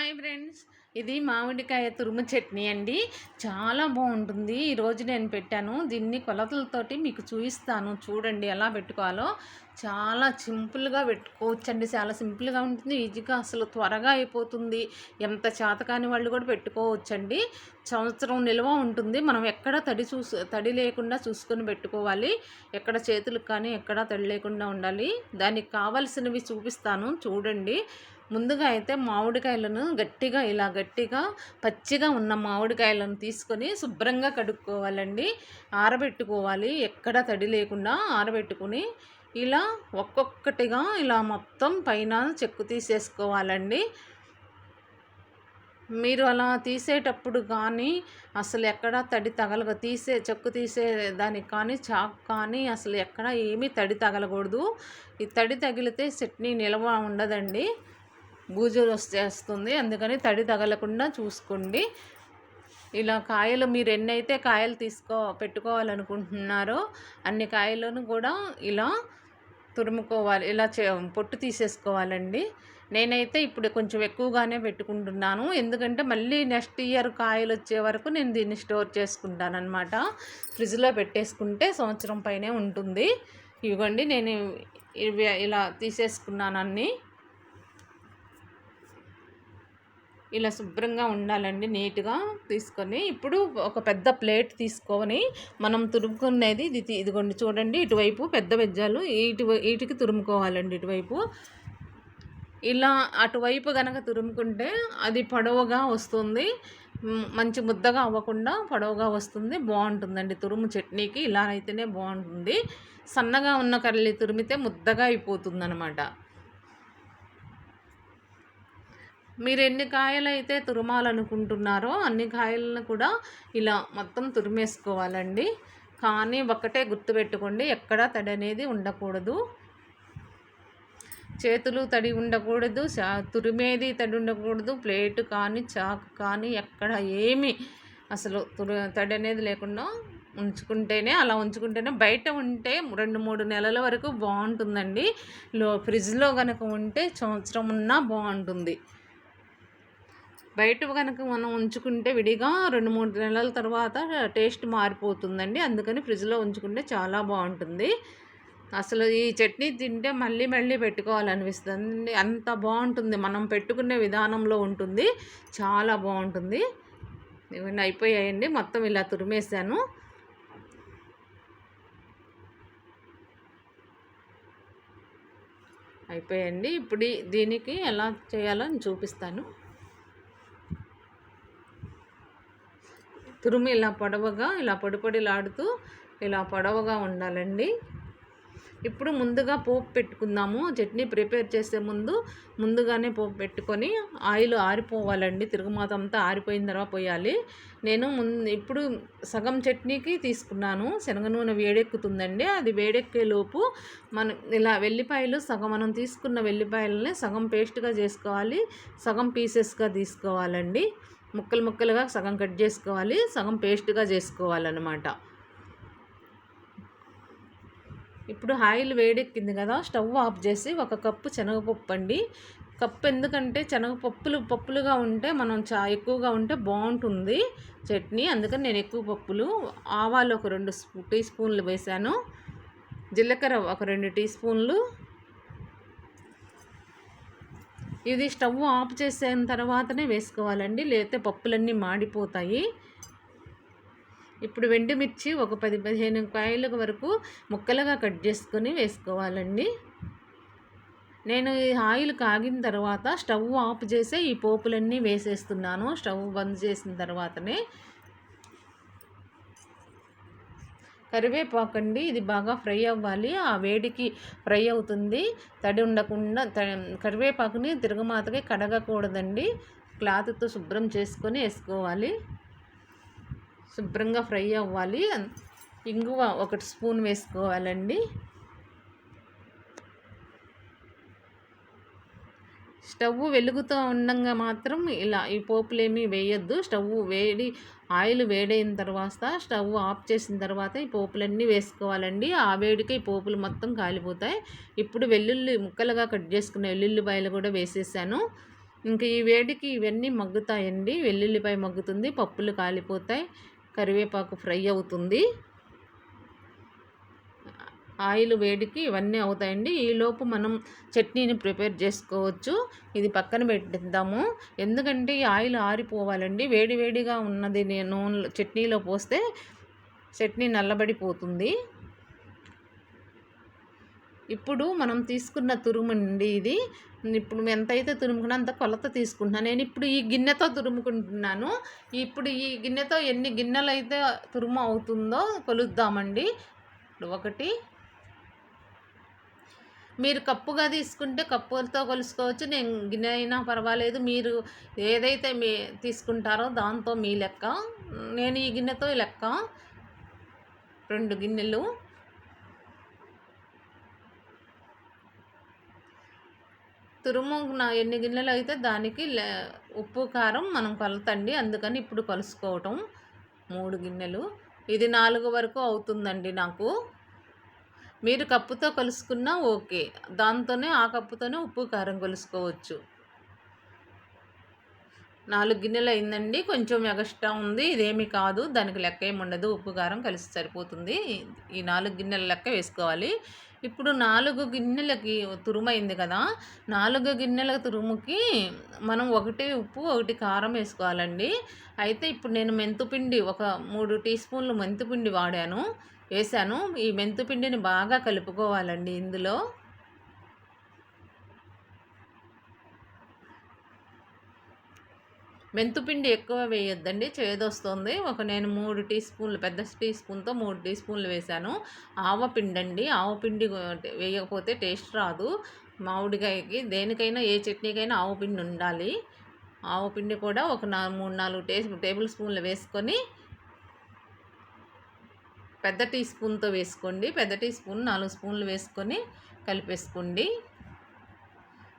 Hi friends. ఇది మామిడికాయ తురుము చట్నీ అండి. చాలా బాగుంటుంది. ఈరోజు నేను పెట్టాను. దీన్ని కొలతలతోటి మీకు చూపిస్తాను. చూడండి ఎలా పెట్టుకోవాలో. చాలా సింపుల్గా పెట్టుకోవచ్చండి. చాలా సింపుల్గా ఉంటుంది. ఈజీగా అసలు త్వరగా అయిపోతుంది. ఎంత చేతకాని వాళ్ళు కూడా పెట్టుకోవచ్చండి. సంవత్సరం నిల్వ ఉంటుంది. మనం ఎక్కడ తడి చూసు తడి లేకుండా చూసుకొని పెట్టుకోవాలి. ఎక్కడ చేతులకు కానీ ఎక్కడ తడి లేకుండా ఉండాలి. దానికి కావలసినవి చూపిస్తాను. చూడండి. ముందుగా అయితే మామిడికాయలను గట్టిగా ఇలా గట్టిగా పచ్చిగా ఉన్న మామిడికాయలను తీసుకొని శుభ్రంగా కడుక్కోవాలండి. ఆరబెట్టుకోవాలి. ఎక్కడ తడి లేకుండా ఆరబెట్టుకుని ఇలా ఒక్కొక్కటిగా ఇలా మొత్తం పైన చెక్కు తీసేసుకోవాలండి. మీరు అలా తీసేటప్పుడు కానీ అసలు ఎక్కడ తడి తగలగ తీసే చెక్కు తీసే దానికి కానీ చాక్ కానీ అసలు ఎక్కడ ఏమీ తడి తగలకూడదు. ఈ తడి తగిలితే చట్నీ నిల్వ ఉండదండి. బూజులు వచ్చేస్తుంది అందుకని తడి తగలకుండా చూసుకోండి. ఇలా కాయలు మీరు ఎన్నైతే కాయలు తీసుకో పెట్టుకోవాలనుకుంటున్నారో అన్ని కాయలను కూడా ఇలా తురుముకోవాలి. ఇలా పొట్టు తీసేసుకోవాలండి. నేనైతే ఇప్పుడు కొంచెం ఎక్కువగానే పెట్టుకుంటున్నాను. ఎందుకంటే మళ్ళీ నెక్స్ట్ ఇయర్ కాయలు వచ్చే వరకు నేను దీన్ని స్టోర్ చేసుకుంటాను అనమాట ఫ్రిడ్జ్లో పెట్టేసుకుంటే సంవత్సరం పైనే ఉంటుంది. ఇవ్వండి నేను ఇలా తీసేసుకున్నాను అన్నీ. ఇలా శుభ్రంగా ఉండాలండి నీట్గా తీసుకొని. ఇప్పుడు ఒక పెద్ద ప్లేట్ తీసుకొని మనం తురుముకునేది ఇది ఇదిగోండి చూడండి ఇటువైపు పెద్ద వెజ్జాలు ఇటు వీటికి తురుముకోవాలండి ఇటువైపు. ఇలా అటువైపు కనుక తురుముకుంటే అది పొడవుగా వస్తుంది. మంచి ముద్దగా అవ్వకుండా పొడవుగా వస్తుంది బాగుంటుందండి. తురుము చట్నీకి ఇలా అయితేనే బాగుంటుంది. సన్నగా ఉన్న కర్రీ తురిమితే ముద్దగా అయిపోతుంది అనమాట మీరు ఎన్ని కాయలైతే తురమాలనుకుంటున్నారో అన్ని కాయలను కూడా ఇలా మొత్తం తురిమేసుకోవాలండి. కానీ ఒక్కటే గుర్తుపెట్టుకోండి ఎక్కడా తడి అనేది ఉండకూడదు. చేతులు తడి ఉండకూడదు తురిమేది తడి ఉండకూడదు ప్లేటు కానీ చాకు కానీ ఎక్కడ ఏమి అసలు తురు తడి అనేది లేకుండా ఉంచుకుంటేనే అలా ఉంచుకుంటేనే బయట ఉంటే రెండు మూడు నెలల వరకు బాగుంటుందండి. లో ఫ్రిడ్జ్లో కనుక ఉంటే సంవత్సరం ఉన్నా బాగుంటుంది. బయట కనుక మనం ఉంచుకుంటే విడిగా రెండు మూడు నెలల తర్వాత టేస్ట్ మారిపోతుందండి. అందుకని ఫ్రిడ్జ్లో ఉంచుకుంటే చాలా బాగుంటుంది. అసలు ఈ చట్నీ తింటే మళ్ళీ మళ్ళీ పెట్టుకోవాలనిపిస్తుంది. అంత బాగుంటుంది. మనం పెట్టుకునే విధానంలో ఉంటుంది. చాలా బాగుంటుంది. ఇవన్నీ అయిపోయాయండి. మొత్తం ఇలా తురిమేసాను అయిపోయాయండి. ఇప్పుడు దీనికి ఎలా చేయాలో చూపిస్తాను. తురుము ఇలా పొడవగా ఇలా పొడి ఇలా పొడవగా ఉండాలండి. ఇప్పుడు ముందుగా పోపు పెట్టుకుందాము. చట్నీ ప్రిపేర్ చేసే ముందు ముందుగానే పోపు పెట్టుకొని ఆయిల్ ఆరిపోవాలండి. తిరుగుమాత అంతా ఆరిపోయిన తర్వాత పోయాలి. నేను ముందు ఇప్పుడు సగం చట్నీకి తీసుకున్నాను. శనగ నూనె వేడెక్కుతుందండి. అది వేడెక్కే లోపు మనం ఇలా వెల్లిపాయలు సగం మనం తీసుకున్న వెల్లిపాయలని సగం పేస్ట్గా చేసుకోవాలి. సగం పీసెస్గా తీసుకోవాలండి. ముక్కలు ముక్కలుగా సగం కట్ చేసుకోవాలి సగం పేస్ట్గా చేసుకోవాలన్నమాట. ఇప్పుడు ఆయిల్ వేడెక్కింది కదా స్టవ్ ఆఫ్ చేసి ఒక కప్పు శనగపప్పు అండి. కప్పు ఎందుకంటే శనగపప్పులు పప్పులుగా ఉంటే మనం చా ఎక్కువగా ఉంటే బాగుంటుంది చట్నీ. అందుకని నేను ఎక్కువ పప్పులు ఆవాలు ఒక రెండు టీ స్పూన్లు వేసాను జీలకర్ర ఒక రెండు టీ స్పూన్లు ఇది స్టవ్ ఆఫ్ చేసిన తర్వాతనే వేసుకోవాలండి. లేకపోతే పప్పులన్నీ మాడిపోతాయి. ఇప్పుడు మిర్చి ఒక పది పదిహేను కాయల వరకు ముక్కలుగా కట్ చేసుకొని వేసుకోవాలండి. నేను ఈ ఆయిల్ కాగిన తర్వాత స్టవ్ ఆఫ్ చేసే ఈ పోపులన్నీ వేసేస్తున్నాను. స్టవ్ బంద్ చేసిన తర్వాతనే కరివేపాకు అండి ఇది బాగా ఫ్రై అవ్వాలి. ఆ వేడికి ఫ్రై అవుతుంది. తడి ఉండకుండా కరివేపాకుని తిరగమాతకి కడగకూడదండి. క్లాత్తో శుభ్రం చేసుకొని వేసుకోవాలి. శుభ్రంగా ఫ్రై అవ్వాలి. ఇంగువ ఒకటి స్పూన్ వేసుకోవాలండి. స్టవ్ వెలుగుతూ ఉండగా మాత్రం ఇలా ఈ పోపులేమీ వేయొద్దు. స్టవ్ వేడి ఆయిల్ వేడైన తర్వాత స్టవ్ ఆఫ్ చేసిన తర్వాత ఈ పోపులన్నీ వేసుకోవాలండి. ఆ వేడికి ఈ పోపులు మొత్తం కాలిపోతాయి. ఇప్పుడు వెల్లుల్లి ముక్కలుగా కట్ చేసుకున్న వెల్లుల్లిపాయలు కూడా వేసేసాను. ఇంకా ఈ వేడికి ఇవన్నీ మగ్గుతాయండి. వెల్లుల్లిపాయ మగ్గుతుంది పప్పులు కాలిపోతాయి కరివేపాకు ఫ్రై అవుతుంది. ఆయిల్ వేడికి ఇవన్నీ అవుతాయండి. ఈలోపు మనం చట్నీని ప్రిపేర్ చేసుకోవచ్చు. ఇది పక్కన పెట్టిద్దాము. ఎందుకంటే ఈ ఆయిల్ ఆరిపోవాలండి. వేడి వేడిగా ఉన్నది నూనె చట్నీలో పోస్తే చట్నీ నల్లబడిపోతుంది. ఇప్పుడు మనం తీసుకున్న తురుము అండి ఇది. ఇప్పుడు ఎంతైతే తురుముకున్నా అంత కొలత తీసుకుంటున్నాను నేను ఇప్పుడు ఈ గిన్నెతో తురుముకుంటున్నాను. ఇప్పుడు ఈ గిన్నెతో ఎన్ని గిన్నెలు అయితే తురుము అవుతుందో కొలుద్దామండి. ఒకటి మీరు కప్పుగా తీసుకుంటే కప్పులతో కొలుసుకోవచ్చు. నేను గిన్నె అయినా పర్వాలేదు. మీరు ఏదైతే మీ తీసుకుంటారో దాంతో మీ లెక్క. నేను ఈ గిన్నెతో లెక్క. రెండు గిన్నెలు. తురుము నా ఎన్ని గిన్నెలు అయితే దానికి ఉప్పు కారం మనం కొలతండి. అందుకని ఇప్పుడు కలుసుకోవటం. మూడు గిన్నెలు. ఇది నాలుగు వరకు అవుతుందండి నాకు. మీరు కప్పుతో కలుసుకున్నా ఓకే. దాంతోనే ఆ కప్పుతోనే ఉప్పు కారం కలుసుకోవచ్చు. నాలుగు గిన్నెలు అయిందండి. కొంచెం ఎగస్ట్రా ఉంది. ఇదేమి కాదు. దానికి లెక్క ఏమి ఉండదు. ఉప్పు కారం కలిసి సరిపోతుంది. ఈ నాలుగు గిన్నెల లెక్క వేసుకోవాలి. ఇప్పుడు నాలుగు గిన్నెలకి తురుమైంది కదా. నాలుగు గిన్నెల తురుముకి మనం ఒకటి ఉప్పు ఒకటి కారం వేసుకోవాలండి. అయితే ఇప్పుడు నేను మెంతుపిండి ఒక మూడు టీ స్పూన్లు మెంతుపిండి వాడాను. వేసాను. ఈ మెంతుపిండిని బాగా కలుపుకోవాలండి ఇందులో. మెంతుపిండి ఎక్కువ వేయొద్దండి చేదొస్తుంది. ఒక నేను మూడు టీ స్పూన్లు పెద్ద టీ స్పూన్తో మూడు టీ స్పూన్లు వేశాను ఆవపిండి అండి ఆవపిండి వేయకపోతే టేస్ట్ రాదు. మామిడికాయకి దేనికైనా ఏ చట్నీకైనా ఆవపిండి ఉండాలి. ఆవపిండి కూడా ఒక నా మూడు నాలుగు టే టేబుల్ స్పూన్లు వేసుకొని పెద్ద టీ స్పూన్తో వేసుకోండి. పెద్ద టీ స్పూన్ నాలుగు స్పూన్లు వేసుకొని కలిపేసుకోండి.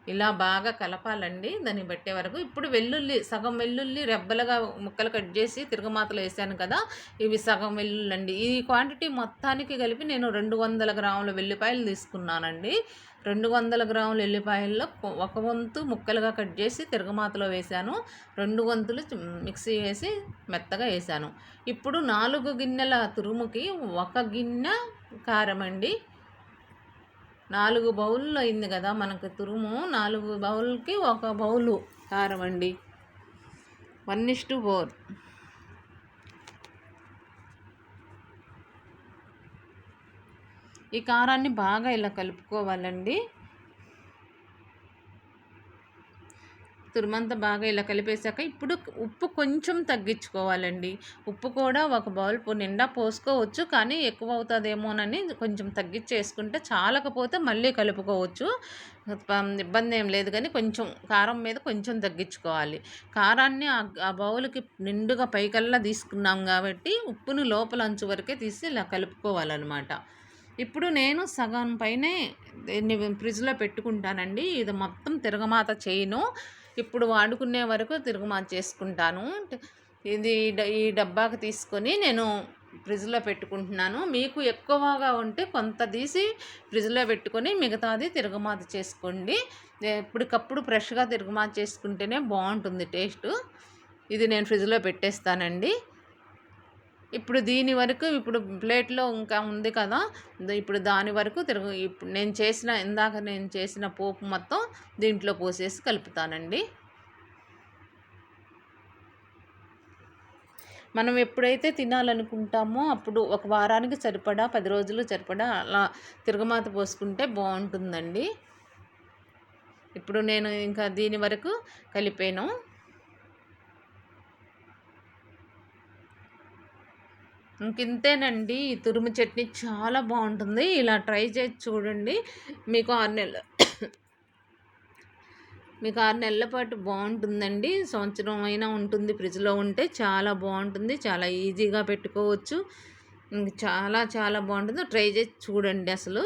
ఇలా బాగా కలపాలండి. దాన్ని పెట్టే వరకు ఇప్పుడు వెల్లుల్లి సగం వెల్లుల్లి రెబ్బలుగా ముక్కలు కట్ చేసి తిరగమాతలు వేసాను కదా ఇవి సగం వెల్లుల్లి అండి ఈ క్వాంటిటీ మొత్తానికి కలిపి నేను రెండు వందల గ్రాముల వెల్లిపాయలు తీసుకున్నానండి. రెండు వందల గ్రాముల ఎల్లిపాయల్లో ఒక వంతు ముక్కలుగా కట్ చేసి తిరగమాతలో వేశాను రెండు వంతులు మిక్సీ వేసి మెత్తగా వేశాను ఇప్పుడు నాలుగు గిన్నెల తురుముకి ఒక గిన్నె కారం అండి నాలుగు బౌల్లో అయింది కదా మనకు తురుము. నాలుగు బౌల్కి ఒక బౌలు కారం అండి. One is to four. ఈ కారాన్ని బాగా ఇలా కలుపుకోవాలండి. తురుమంతా బాగా ఇలా కలిపేశాక ఇప్పుడు ఉప్పు కొంచెం తగ్గించుకోవాలండి. ఉప్పు కూడా ఒక బౌల్ నిండా పోసుకోవచ్చు కానీ ఎక్కువ అవుతుందేమోనని కొంచెం తగ్గించేసుకుంటే చాలకపోతే మళ్ళీ కలుపుకోవచ్చు. ఇబ్బంది ఏం లేదు కానీ కొంచెం కారం మీద కొంచెం తగ్గించుకోవాలి. కారాన్ని ఆ బౌల్కి నిండుగా పైకల్లా తీసుకున్నాం కాబట్టి ఉప్పును లోపల అంచు వరకే తీసి ఇలా కలుపుకోవాలన్నమాట. ఇప్పుడు నేను సగం పైనే దీన్ని ఫ్రిడ్జ్లో పెట్టుకుంటానండి. ఇది మొత్తం తిరగమాత చేయను. ఇప్పుడు వాడుకునే వరకు తిరుగుమాత చేసుకుంటాను ఇది ఈ డబ్బాకి తీసుకొని నేను ఫ్రిడ్జ్లో పెట్టుకుంటున్నాను. మీకు ఎక్కువగా ఉంటే కొంత తీసి ఫ్రిడ్జ్లో పెట్టుకొని మిగతాది తిరుగుమాత చేసుకోండి. ఎప్పటికప్పుడు ఫ్రెష్గా తిరుగుమాత చేసుకుంటేనే బాగుంటుంది టేస్ట్. ఇది నేను ఫ్రిడ్జ్లో పెట్టేస్తానండి. ఇప్పుడు దీని వరకు ఇప్పుడు ప్లేట్లో ఇంకా ఉంది కదా ఇప్పుడు దాని వరకు తిరుగు ఇప్పుడు నేను చేసిన ఇందాక నేను చేసిన పోపు మొత్తం దీంట్లో పోసేసి కలుపుతానండి. మనం ఎప్పుడైతే తినాలనుకుంటామో అప్పుడు ఒక వారానికి సరిపడా పది రోజులు సరిపడా అలా తిరగమాత పోసుకుంటే బాగుంటుందండి. ఇప్పుడు నేను ఇంకా దీని వరకు కలిపాను. ఇంకింతేనండి ఈ తురుము చట్నీ చాలా బాగుంటుంది. ఇలా ట్రై చేసి చూడండి. మీకు ఆరు నెలలు మీకు ఆరు నెలల పాటు బాగుంటుందండి. సంవత్సరం అయినా ఉంటుంది ఫ్రిడ్జ్లో ఉంటే చాలా బాగుంటుంది. చాలా ఈజీగా పెట్టుకోవచ్చు. చాలా చాలా బాగుంటుంది. ట్రై చేసి చూడండి అసలు.